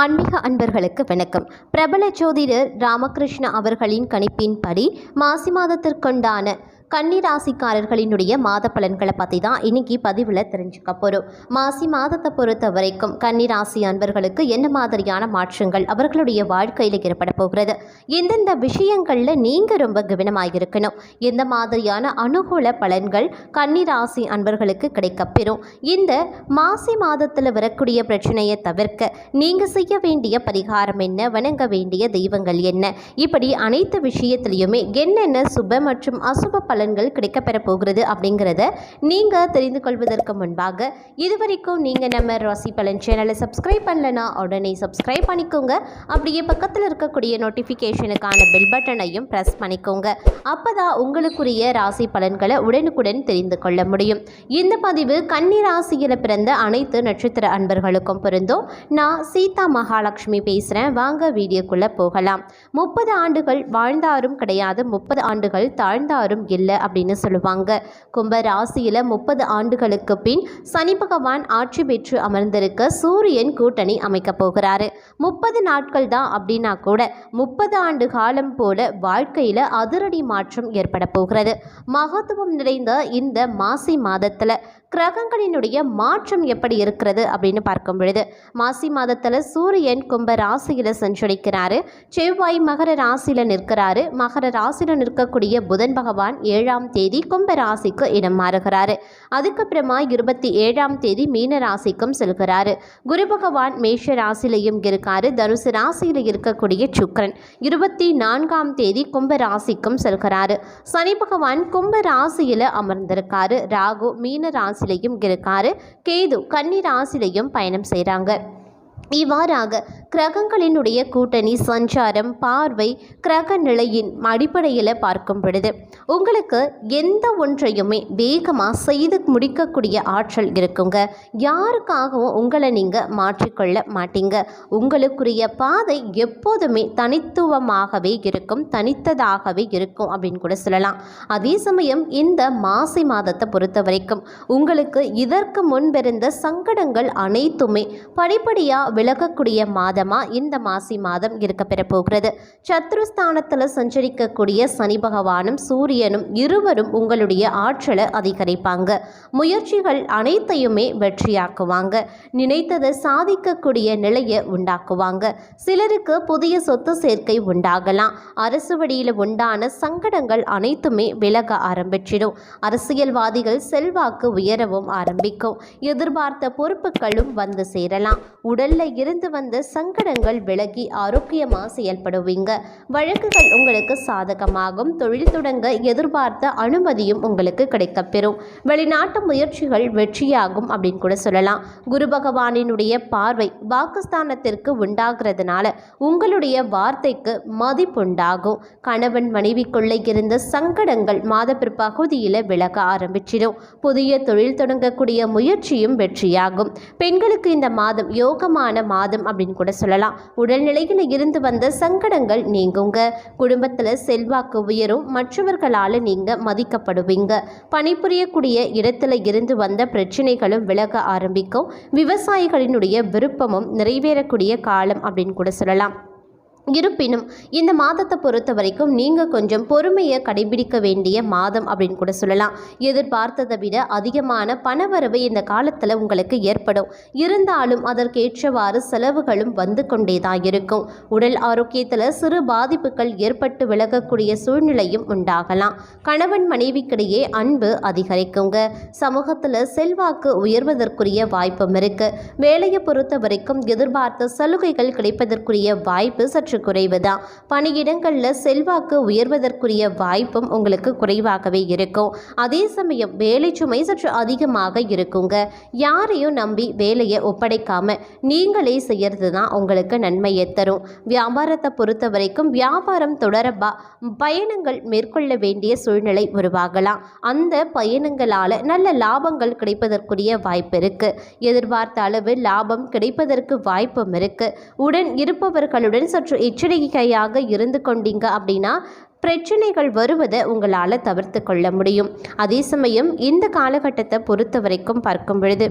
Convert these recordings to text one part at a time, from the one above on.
ஆன்மீக அன்பர்களுக்கு வணக்கம். பிரபல ஜோதிடர் ராமகிருஷ்ண அவர்களின் கணிப்பின்படி மாசி மாதத்திற்குண்டான கன்னிராசிக்காரர்களினுடைய மாத பலன்களை பற்றி தான் இன்னைக்கு பதிவில் தெரிஞ்சுக்க போகிறோம் மாசி மாதத்தை பொறுத்த வரைக்கும் கன்னிராசி அன்பர்களுக்கு என்ன மாதிரியான மாற்றங்கள் அவர்களுடைய வாழ்க்கையில் ஏற்பட போகிறது? எந்தெந்த விஷயங்களில் நீங்கள் ரொம்ப கவனமாக இருக்கணும் எந்த மாதிரியான அனுகூல பலன்கள் கன்னிராசி அன்பர்களுக்கு கிடைக்கப்பெறும் இந்த மாசி மாதத்தில் வரக்கூடிய பிரச்சனையை தவிர்க்க நீங்கள் செய்ய வேண்டிய பரிகாரம் என்ன? வணங்க வேண்டிய தெய்வங்கள் என்ன? இப்படி அனைத்து விஷயத்திலையுமே என்னென்ன சுப மற்றும் அசுப பலன் பலன்கள் கிடைக்கப்பெற போகிறது அப்படிங்கிறத நீங்கள் தெரிந்து கொள்வதற்கு முன்பாக இதுவரைக்கும் நீங்கள் நம்ம ராசி பலன் சேனலை சப்ஸ்கிரைப் பண்ணலனா உடனே சப்ஸ்கிரைப் பண்ணிக்கோங்க. அப்படியே பக்கத்தில் இருக்கக்கூடிய நோட்டிஃபிகேஷனுக்கான பெல் பட்டனையும் ப்ரெஸ் பண்ணிக்கோங்க. அப்போ தான் உங்களுக்குரிய ராசி பலன்களை உடனுக்குடன் தெரிந்து கொள்ள முடியும். இந்த பதிவு கன்னி ராசியில் பிறந்த அனைத்து நட்சத்திர அன்பர்களுக்கும் பொருந்தும். நான் சீதா மகாலட்சுமி பேசுகிறேன் வாங்க வீடியோக்குள்ளே போகலாம். முப்பது ஆண்டுகள் வாழ்ந்தாரும் கிடையாது. முப்பது ஆண்டுகள் தாழ்ந்தாரும் இல்லை. அப்படின்னு சொல்லுவாங்க. கும்ப ராசியில் முப்பது ஆண்டுகளுக்கு பின் சனி பகவான் ஆட்சி பெற்று அமர்ந்திருக்க சூரியன் கூட்டணி அமைக்கப் போகிறாரு. முப்பது நாட்கள் தான் அப்படின்னா கூட முப்பது ஆண்டு காலம் போல வாழ்க்கையில் அதிரடி மாற்றம் ஏற்பட போகிறது. மகத்துவம் நிறைந்த இந்த மாசி மாதத்தில் கிரகங்களினுடைய மாற்றம் எப்படி இருக்கிறது அப்படின்னு பார்க்கும் பொழுது மாசி மாதத்தில் சூரியன் கும்ப ராசியில் சஞ்சரிக்கிறாரு செவ்வாய் மகர ராசியில் நிற்கிறாரு. மகர ராசியில் நிற்கக்கூடிய புதன் பகவான் ஏழாம் தேதி கும்ப ராசிக்கு இடம் மாறுகிறாரு. அதுக்கப்புறமா இருபத்தி ஏழாம் தேதி மீன ராசிக்கும் செல்கிறாரு. குரு பகவான் மேஷ ராசியிலையும் இருக்காரு. தனுசு ராசியில் இருக்கக்கூடிய சுக்கரன் இருபத்தி நான்காம் தேதி கும்ப ராசிக்கும் செல்கிறாரு. சனி பகவான் கும்ப ராசியில் அமர்ந்திருக்காரு. ராகு மீன ராசிலையும் இருக்காரு கேது கன்னி ராசிலையும் பயணம் செய்கிறாங்க இவ்வாறாக கிரகங்களினுடைய கூட்டணி சஞ்சாரம் பார்வை கிரக நிலையின் அடிப்படையில் பார்க்கும் பொழுது உங்களுக்கு எந்த ஒன்றையுமே வேகமாக செய்து முடிக்கக்கூடிய ஆற்றல் இருக்குங்க. யாருக்காகவும் உங்களை நீங்கள் மாற்றிக்கொள்ள மாட்டீங்க. உங்களுக்குரிய பாதை எப்போதுமே தனித்துவமாகவே இருக்கும் தனித்ததாகவே இருக்கும் அப்படின்னு கூட சொல்லலாம். அதே சமயம் இந்த மாசி மாதத்தை பொறுத்த வரைக்கும் உங்களுக்கு இதற்கு முன்பிருந்த சங்கடங்கள் அனைத்துமே படிப்படியாக விலகக்கூடிய மாதமாக இந்த மாசி மாதம் இருக்கப்பெற போகிறது சத்ருஸ்தானத்தில் சஞ்சரிக்கக்கூடிய சனி பகவானும் சூரியனும் இருவரும் உங்களுடைய ஆற்றலை அதிகரிப்பாங்க. முயற்சிகள் அனைத்தையுமே வெற்றியாக்குவாங்க. நினைத்ததை சாதிக்கக்கூடிய நிலையை உண்டாக்குவாங்க. சிலருக்கு புதிய சொத்து சேர்க்கை உண்டாகலாம். அரசு வழியில் உண்டான சங்கடங்கள் அனைத்துமே விலக ஆரம்பிச்சிடும். அரசியல்வாதிகள் செல்வாக்கு உயரவும் ஆரம்பிக்கும். எதிர்பார்த்த பொறுப்புகளும் வந்து சேரலாம். உடல்ல இருந்து வந்த சங்கடங்கள் விலகி ஆரோக்கியமாக செயல்படுவீங்க. வழக்குகள் உங்களுக்கு சாதகமாகும். தொழில் தொடங்க எதிர்பார்த்த அனுமதியும் உங்களுக்கு கிடைக்கப்பெறும். வெளிநாட்டு முயற்சிகள் வெற்றியாகும் அப்படின்னு கூட சொல்லலாம். குரு பகவானினுடைய பார்வை பாகிஸ்தானத்திற்கு உண்டாகிறதுனால உங்களுடைய வார்த்தைக்கு மதிப்புண்டாகும் கணவன் மனைவிக்குள்ளே இருந்த சங்கடங்கள் மாத பிற்பகுதியில் விலக ஆரம்பிச்சிடும். புதிய தொழில் தொடங்கக்கூடிய முயற்சியும் வெற்றியாகும். பெண்களுக்கு இந்த மாதம் யோகமான மாதம் அப்படின்னு கூட சொல்லலாம். உடல்நிலையில் இருந்து வந்த சங்கடங்கள் நீங்குங்க. குடும்பத்தில் செல்வாக்கு உயரும். மற்றவர்களால் நீங்கள் மதிக்கப்படுவீங்க. பணிபுரியக்கூடிய இடத்துல இருந்து வந்த பிரச்சனைகளும் விலக ஆரம்பிக்கும். விவசாயிகளினுடைய விருப்பமும் நிறைவேறக்கூடிய காலம் அப்படின்னு கூட சொல்லலாம். இருப்பினும் இந்த மாதத்தை பொறுத்த வரைக்கும் நீங்கள் கொஞ்சம் பொறுமையை கடைபிடிக்க வேண்டிய மாதம் அப்படின்னு கூட சொல்லலாம். எதிர்பார்த்ததை விட அதிகமான பணவரவு இந்த காலத்தில் உங்களுக்கு ஏற்படும். இருந்தாலும் அதற்கேற்றவாறு செலவுகளும் வந்து கொண்டே தான் இருக்கும். உடல் ஆரோக்கியத்தில் சிறு பாதிப்புகள் ஏற்பட்டு விலகக்கூடிய சூழ்நிலையும் உண்டாகலாம். கணவன் மனைவிக்கிடையே அன்பு அதிகரிக்குங்க. சமூகத்தில் செல்வாக்கு உயர்வதற்குரிய வாய்ப்பும் இருக்குது வேலையை பொறுத்த வரைக்கும் எதிர்பார்த்த சலுகைகள் கிடைப்பதற்குரிய வாய்ப்பு சற்று சற்று குறைவுதான். பணியிடங்களில் செல்வாக்கு உயர்வதற்குரிய வாய்ப்பும் உங்களுக்கு குறைவாகவே இருக்கும். அதே சமயம் வேலை சுமை சற்று அதிகமாக இருக்குங்க. யாரையும் நம்பி வேலையை ஒப்படைக்காம நீங்களே செய்யறது தான் உங்களுக்கு நன்மையை தரும். வியாபாரத்தை பொறுத்த வரைக்கும் வியாபாரம் தொடரபா பயணங்கள் மேற்கொள்ள வேண்டிய சூழ்நிலை உருவாகலாம். அந்த பயணங்களால் நல்ல லாபங்கள் கிடைப்பதற்குரிய வாய்ப்பு இருக்கு. எதிர்பார்த்த அளவு லாபம் கிடைப்பதற்கு வாய்ப்பும் இருக்கு. உடன் இருப்பவர்களுடன் சற்று எச்சரிக்கையாக இருந்து கொண்டீங்க அப்படின்னா பிரச்சனைகள் வருவதை உங்களால் தவிர்த்து கொள்ள முடியும். அதே சமயம் இந்த காலகட்டத்தை பொறுத்த வரைக்கும் பார்க்கும் பொழுது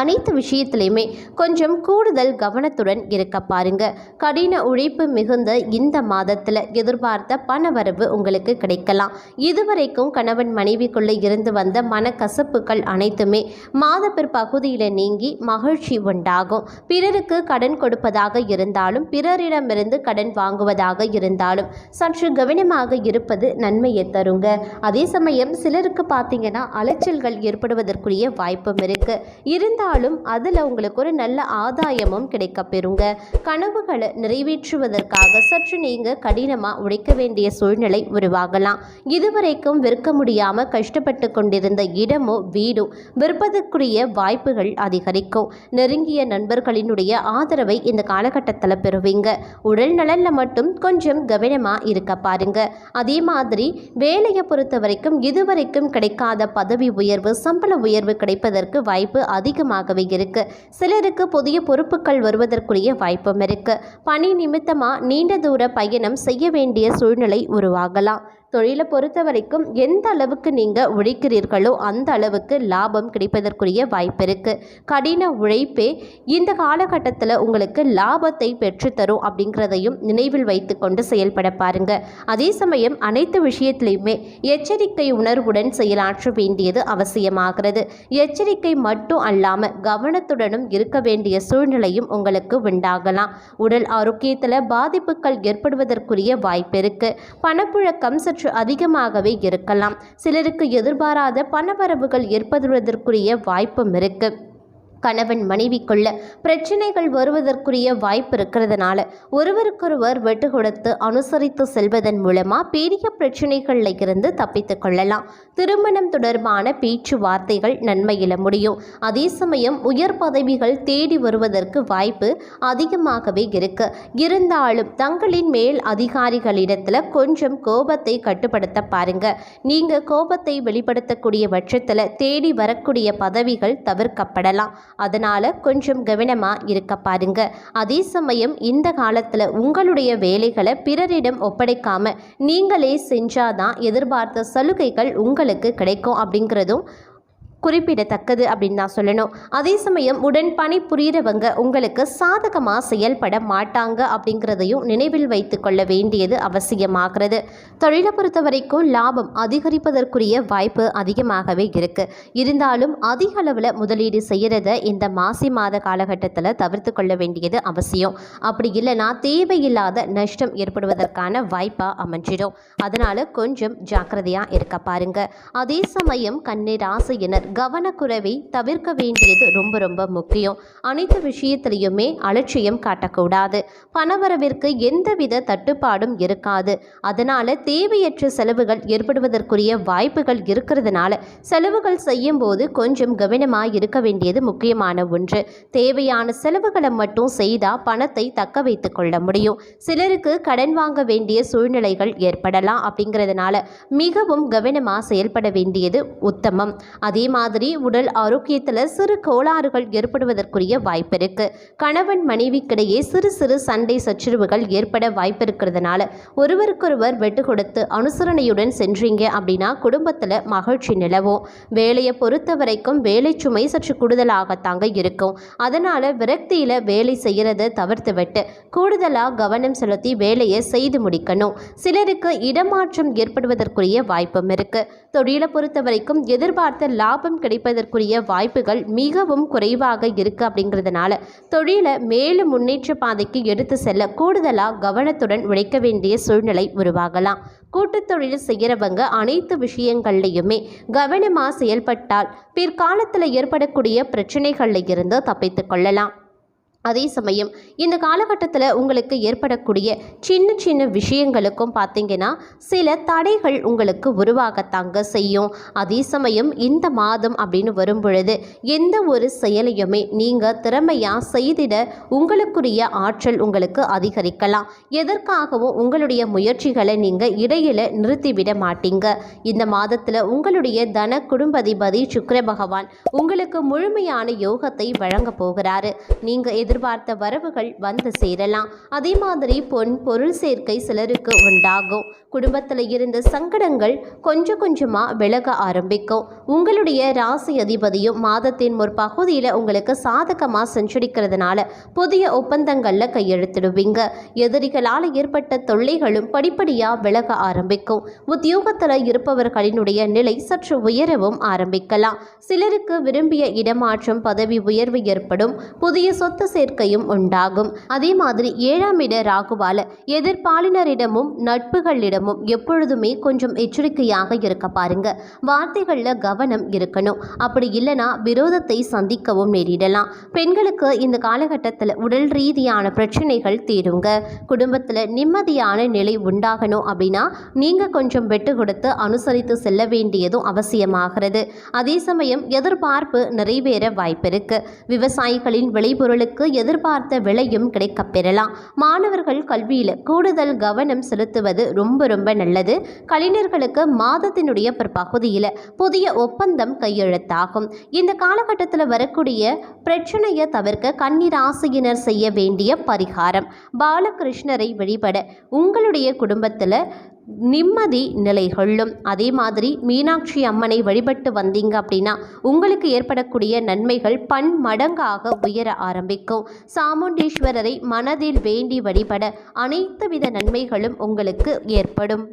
அனைத்து விஷயத்திலையுமே கொஞ்சம் கூடுதல் கவனத்துடன் இருக்க பாருங்க. கடின உழைப்பு மிகுந்த இந்த மாதத்தில் எதிர்பார்த்த பணவரவு உங்களுக்கு கிடைக்கலாம். இதுவரைக்கும் கணவன் மனைவிக்குள்ளே இருந்து வந்த மனக்கசப்புகள் அனைத்துமே மாத பகுதியில் நீங்கி மகிழ்ச்சி உண்டாகும். பிறருக்கு கடன் கொடுப்பதாக இருந்தாலும் பிறரிடமிருந்து கடன் வாங்குவதாக இருந்தாலும் சற்று கவனமாக இருப்பது நன்மையை தருங்க. அதே சமயம் சிலருக்கு பார்த்தீங்கன்னா அலைச்சல்கள் ஏற்படுவதற்குரிய வாய்ப்பும் இருக்கு. இருந்தாலும் அதில் உங்களுக்கு ஒரு நல்ல ஆதாயமும் கிடைக்க பெறுங்க. கனவுகளை நிறைவேற்றுவதற்காக சற்று நீங்கள் கடினமாக உழைக்க வேண்டிய சூழ்நிலை உருவாகலாம். இதுவரைக்கும் விற்க முடியாமல் கஷ்டப்பட்டு கொண்டிருந்த இடமோ வீடோ விற்பதற்குரிய வாய்ப்புகள் அதிகரிக்கும். நெருங்கிய நண்பர்களினுடைய ஆதரவை இந்த காலகட்டத்தில் பெறுவீங்க. உடல் நலனில் மட்டும் கொஞ்சம் கவனமாக இருக்க பாருங்க. அதே மாதிரி வேலையை பொறுத்த வரைக்கும் இதுவரைக்கும் கிடைக்காத பதவி உயர்வு சம்பள உயர்வு கிடைப்பதற்கு வாய்ப்பு அதிகமாக அதிகமாகவே இருக்கு. சிலருக்கு புதிய பொறுப்புகள் வருவதற்குரிய வாய்ப்பும் இருக்கு. பணி நிமித்தமாக நீண்ட தூர பயணம் செய்ய வேண்டிய சூழ்நிலை உருவாகலாம். தொழிலை பொறுத்த வரைக்கும் எந்த அளவுக்கு நீங்கள் உழைக்கிறீர்களோ அந்த அளவுக்கு லாபம் கிடைப்பதற்குரிய வாய்ப்பு இருக்குது கடின உழைப்பே இந்த காலகட்டத்தில் உங்களுக்கு லாபத்தை பெற்றுத்தரும் அப்படிங்கிறதையும் நினைவில் வைத்து கொண்டு செயல்பட பாருங்க. அதே சமயம் அனைத்து விஷயத்திலையுமே எச்சரிக்கை உணர்வுடன் செயலாற்ற வேண்டியது அவசியமாகிறது. எச்சரிக்கை மட்டும் அல்லாமல் கவனத்துடனும் இருக்க வேண்டிய சூழ்நிலையும் உங்களுக்கு உண்டாகலாம். உடல் ஆரோக்கியத்தில் பாதிப்புகள் ஏற்படுவதற்குரிய வாய்ப்பு இருக்குது பணப்புழக்கம் சற்று அதிகமாகவே இருக்கலாம். சிலருக்கு எதிர்பாராத பணவரவுகள் ஏற்படுவதற்குரிய வாய்ப்பும் இருக்குது கணவன் மனைவிக்குள்ள பிரச்சனைகள் வருவதற்குரிய வாய்ப்பு இருக்கிறதுனால ஒருவருக்கொருவர் வெட்டு கொடுத்து அனுசரித்து செல்வதன் மூலமாக பெரிய பிரச்சனைகளில் இருந்து தப்பித்து கொள்ளலாம். திருமணம் தொடர்பான பேச்சுவார்த்தைகள் நன்மையில முடியும். அதே சமயம் உயர் பதவிகள் தேடி வருவதற்கு வாய்ப்பு அதிகமாகவே இருக்கு. இருந்தாலும் தங்களின் மேல் அதிகாரிகளிடத்துல கொஞ்சம் கோபத்தை கட்டுப்படுத்த பாருங்க. நீங்க கோபத்தை வெளிப்படுத்தக்கூடிய பட்சத்தில் தேடி வரக்கூடிய பதவிகள் தவிர்க்கப்படலாம். அதனால் கொஞ்சம் கவனமாக இருக்க பாருங்க. அதே சமயம் இந்த காலத்தில் உங்களுடைய வேலைகளை பிறரிடம் ஒப்படைக்காமல் நீங்களே செஞ்சாதான் எதிர்பார்த்த சலுகைகள் உங்களுக்கு கிடைக்கும் அப்படிங்கிறதும் குறிப்பிடத்தக்கது அப்படின்னு நான் சொல்லணும். அதே சமயம் உடன் பணி புரிகிறவங்க உங்களுக்கு சாதகமாக செயல்பட மாட்டாங்க அப்படிங்கிறதையும் நினைவில் வைத்து கொள்ள வேண்டியது அவசியமாகிறது. தொழிலை பொறுத்த வரைக்கும் லாபம் அதிகரிப்பதற்குரிய வாய்ப்பு அதிகமாகவே இருக்கு. இருந்தாலும் அதிக அளவில் முதலீடு செய்கிறத இந்த மாசி மாத காலகட்டத்தில் தவிர்த்து கொள்ள வேண்டியது அவசியம். அப்படி இல்லைன்னா தேவையில்லாத நஷ்டம் ஏற்படுவதற்கான வாய்ப்பாக அமைஞ்சிடும். அதனால் கொஞ்சம் ஜாக்கிரதையாக இருக்க பாருங்க. அதே சமயம் கண்ணீர் ராசியினர் கவனக்குறைவை தவிர்க்க வேண்டியது ரொம்ப ரொம்ப முக்கியம். அனைத்து விஷயத்திலையுமே அலட்சியம் காட்டக்கூடாது. பணவரவிற்கு எந்தவித தட்டுப்பாடும் இருக்காது. அதனால தேவையற்ற செலவுகள் ஏற்படுவதற்குரிய வாய்ப்புகள் இருக்கிறதுனால செலவுகள் செய்யும் போது கொஞ்சம் கவனமாக இருக்க வேண்டியது முக்கியமான ஒன்று. தேவையான செலவுகளை மட்டும் செய்தால் பணத்தை தக்க வைத்து கொள்ள முடியும். சிலருக்கு கடன் வாங்க வேண்டிய சூழ்நிலைகள் ஏற்படலாம். அப்படிங்கிறதுனால மிகவும் கவனமாக செயல்பட வேண்டியது உத்தமம். அதே மாதிரி மாதிரி உடல் ஆரோக்கியத்தில் சிறு கோளாறுகள் ஏற்படுவதற்குரிய வாய்ப்பு இருக்கு. கணவன் மனைவிக்கிடையே சிறு சிறு சண்டை சச்சரவுகள் ஏற்பட வாய்ப்பு இருக்கிறதுனால ஒருவருக்கொருவர் வெட்டு கொடுத்து அனுசரணையுடன் சென்றீங்க அப்படின்னா குடும்பத்தில் மகிழ்ச்சி நிலவும். வேலையை பொறுத்த வரைக்கும் வேலை சுமை சற்று கூடுதலாகத்தாங்க இருக்கும். அதனால் விரக்தியில் வேலை செய்கிறத தவிர்த்து விட்டு கூடுதலாக கவனம் செலுத்தி வேலையை செய்து முடிக்கணும். சிலருக்கு இடமாற்றம் ஏற்படுவதற்குரிய வாய்ப்பும் இருக்குது தொழிலை பொறுத்த வரைக்கும் எதிர்பார்த்த லாபம் கிடைப்பதற்குரிய வாய்ப்புகள் மிகவும் குறைவாக இருக்கு அப்படிங்கிறதுனால தொழிலை மேலும் முன்னேற்ற பாதைக்கு எடுத்து செல்ல கூடுதலாக கவனத்துடன் உழைக்க வேண்டிய சூழ்நிலை உருவாகலாம். கூட்டுத் தொழில் செய்கிறவங்க அனைத்து விஷயங்கள்லையுமே கவனமாக செயல்பட்டால் பிற்காலத்தில் ஏற்படக்கூடிய பிரச்சனைகளில் இருந்து தப்பித்து கொள்ளலாம். அதே சமயம் இந்த காலகட்டத்தில் உங்களுக்கு ஏற்படக்கூடிய சின்ன சின்ன விஷயங்களுக்கும் பார்த்தீங்கன்னா சில தடைகள் உங்களுக்கு உருவாகத்தாங்க செய்யும். அதே சமயம் இந்த மாதம் அப்படின்னு வரும் பொழுது எந்த ஒரு செயலையுமே நீங்கள் திறமையாக செய்திட உங்களுக்குரிய ஆற்றல் உங்களுக்கு அதிகரிக்கலாம். எதற்காகவும் உங்களுடைய முயற்சிகளை நீங்கள் இடையில நிறுத்திவிட மாட்டீங்க. இந்த மாதத்தில் உங்களுடைய தன குடும்பதிபதி சுக்கர பகவான் உங்களுக்கு முழுமையான யோகத்தை வழங்க போகிறாரு. நீங்கள் எதிர்பார்த்த வரவுகள் வந்து சேரலாம். அதே மாதிரி பொன் பொருள் சேர்க்கை சிலருக்கு உண்டாகும். குடும்பத்தில் இருந்த சங்கடங்கள் கொஞ்சம் கொஞ்சமாக விலக ஆரம்பிக்கும். உங்களுடைய ராசி அதிபதியும் மாதத்தின் ஒரு பகுதியில் உங்களுக்கு சாதகமாக செஞ்சடிக்கிறதுனால புதிய ஒப்பந்தங்களில் கையெழுத்திடுவீங்க. எதிரிகளால் ஏற்பட்ட தொல்லைகளும் படிப்படியாக விலக ஆரம்பிக்கும். உத்தியோகத்தில் இருப்பவர்களினுடைய நிலை சற்று உயரவும் ஆரம்பிக்கலாம். சிலருக்கு விரும்பிய இடமாற்றம் பதவி உயர்வு ஏற்படும். புதிய சொத்து சேர்க்கையும் உண்டாகும். அதே மாதிரி ஏழாம் இட ராகுவால எதிர்ப்பாளினரிடமும் நட்புகளிடமும் எப்பொழுதுமே கொஞ்சம் எச்சரிக்கையாக இருக்க பாருங்க. வார்த்தைகளில் கவனம் இருக்கணும். அப்படி இல்லைன்னா விரோதத்தை சந்திக்கவும் நேரிடலாம். பெண்களுக்கு இந்த காலகட்டத்தில் உடல் ரீதியான பிரச்சனைகள் தீருங்க. குடும்பத்தில் நிம்மதியான நிலை உண்டாகணும் அப்படின்னா நீங்கள் கொஞ்சம் வெட்டு கொடுத்து அனுசரித்து செல்ல வேண்டியதும் அவசியமாகிறது. அதே சமயம் எதிர்பார்ப்பு நிறைவேற வாய்ப்பிருக்கு விவசாயிகளின் விளைபொருளுக்கு எதிர்பார்த்த விலையும் கிடைக்கப்பெறலாம் மாணவர்கள் கல்வியில் கூடுதல் கவனம் செலுத்துவது ரொம்ப ரொம்ப நல்லது. கலைஞர்களுக்கு மாதத்தினுடைய பிற்பகுதியில் புதிய ஒப்பந்தம் கையெழுத்தாகும். இந்த காலகட்டத்தில் வரக்கூடிய பிரச்சனையை தவிர்க்க கன்னிராசியினர் செய்ய வேண்டிய பரிகாரம். பாலகிருஷ்ணரை வழிபட உங்களுடைய குடும்பத்தில் நிம்மதி நிலை கொள்ளும். அதே மாதிரி மீனாட்சி அம்மனை வழிபட்டு வந்தீங்க அப்படின்னா உங்களுக்கு ஏற்படக்கூடிய நன்மைகள் பன்மடங்காக உயர ஆரம்பிக்கும். சாமுண்டீஸ்வரரை மனதில் வேண்டி வழிபட அனைத்து வித நன்மைகளும் உங்களுக்கு ஏற்படும்.